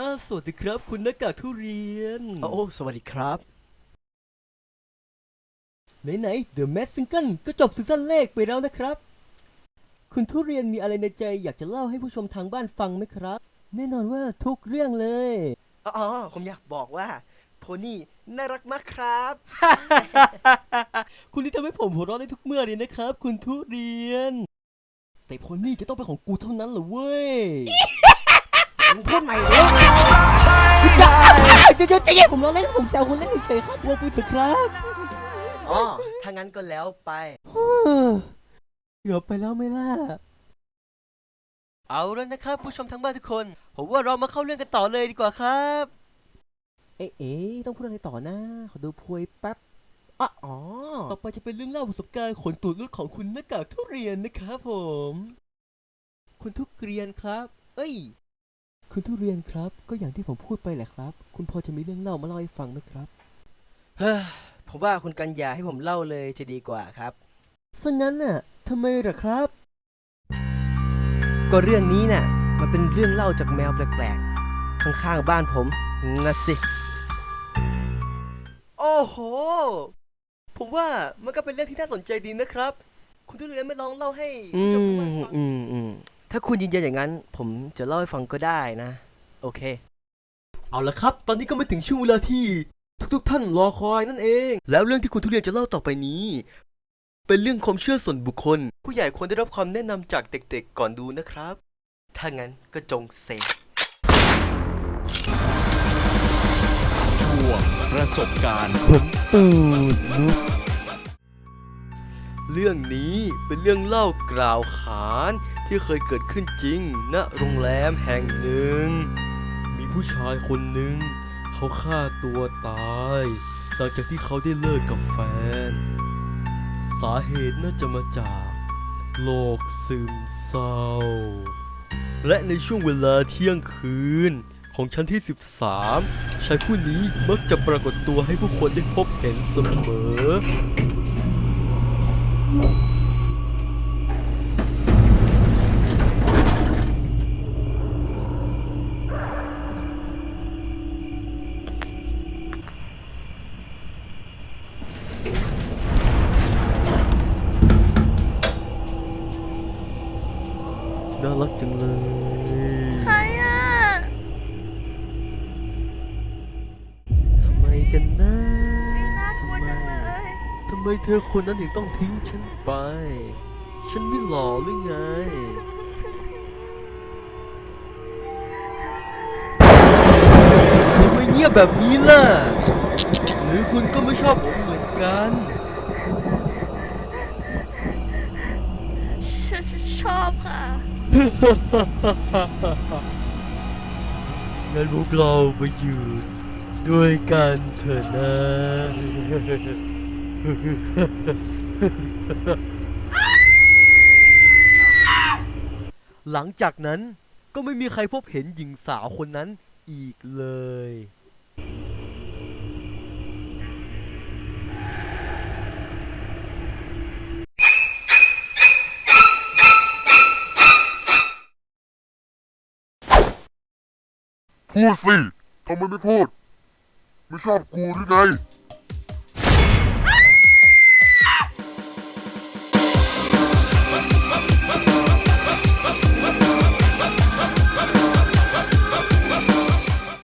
อ้าวสวัสดีครับ คุณหน้ากากทุเรียน โอ้สวัสดีครับ ไหนๆ The m a s Single ก็จบซีซั่นแรกไปแล้วนะครับ คุณทุเรียนมีอะไรในใจอยากจะเล่าให้ผู้ชมทางบ้านฟังไหมครับ แน่นอนว่าทุกเรื่องเลย อ๋อ ผมอยากบอกว่า โพนี่น่ารักมากครับ คุณที่ทำให้ผมหัวเราะได้ทุกเมื่อเลยนะครับ คุณทุเรียน แต่พอนี่จะต้องเป็นของกูเท่านั้นเหรอเว้ย มึงพูดใหม่เลยจ้า เดี๋ยวๆใจเย็นผมล้อเล่นผมแซวคุณเล่นเฉยๆครับว่าไปเถอะครับอ๋อ ถ้างั้นก็แล้วไปเกือบไปแล้วไหม่ล่ะ เอาแล้วนะครับ ผู้ชมทางบ้านทุกคน ผมว่าเรามาเข้าเรื่องกันต่อเลยดีกว่าครับ เอ๊ะเอ๊ะต้องพูดอะไรต่อนะ ขอดูพวยแป๊บอะอ๋อต่อไปจะเป็นเรื่องเล่าประสบการณ์ขนตูดรถของคุณหน้ากากทุเรียนนะครับผม คุณทุเรียนครับ เอ้ย คุณทุเรียนครับ ก็อย่างที่ผมพูดไปแหละครับ คุณพอจะมีเรื่องเล่ามาเล่าให้ฟังไหมครับ เฮ้ยผมว่าคุณกัญญาให้ผมเล่าเลยจะดีกว่าครับ ซะงั้นน่ะทำไมเหรอครับ ก็เรื่องนี้น่ะ มันเป็นเรื่องเล่าจากแมวแปลกๆ ข้างๆบ้านผมนะสิ โอ้โห ผมว่ามันก็เป็นเรื่องที่น่าสนใจดีนะครับ คุณทุเรียนไม่ลองเล่าให้อืผู้ชมทางมบ้านฟัง อืมอืม ถ้าคุณยืนยันอย่างนั้น ผมจะเล่าให้ฟังก็ได้นะ โอเค เอาละครับ ตอนนี้ก็มาถึงช่วงเวลาที่ ทุกๆ ท่านรอคอยนั่นเอง แล้วเรื่องที่คุณทุเรียนจะเล่าต่อไปนี้ เป็นเรื่องความเชื่อส่วนบุคคล ผู้ใหญ่ควรได้รับความแนะนำจากเด็กๆก่อนดูนะครับ ถ้างั้นก็จงเซ ช่วงประสบการณ์ตูดลุกเรื่องนี้เป็นเรื่องเล่ากล่าวขาน ที่เคยเกิดขึ้นจริงณโรงแรมแห่งหนึ่ง มีผู้ชายคนหนึ่ง เขาฆ่าตัวตาย หลังจากที่เขาได้เลิกกับแฟน สาเหตุน่าจะมาจากโรคซึมเศร้า และในช่วงเวลาเที่ยงคืนของชั้นที่ 13 ชายผู้นี้มักจะปรากฏตัวให้ผู้คนได้พบเห็นเสมอ น่ารักจังเลย ใครอะทำไมกันนะน่ากลัวจังเลยทำไมเธอคนนั้นถึงต้องทิ้งฉันไป ฉันไม่หล่อหรือไง ทำไมเงียบแบบนี้ล่ะ หรือคุณก็ไม่ชอบผมเหมือนกันชชชอบค่ะ งั้นพวกเราไปอยู่ด้วยกันเถอะนะหลังจากนั้นก็ไม่มีใครพบเห็นหญิงสาวคนนั้นอีกเลย พูดสิทำไมไม่พูด ไม่ชอบกูหรือไง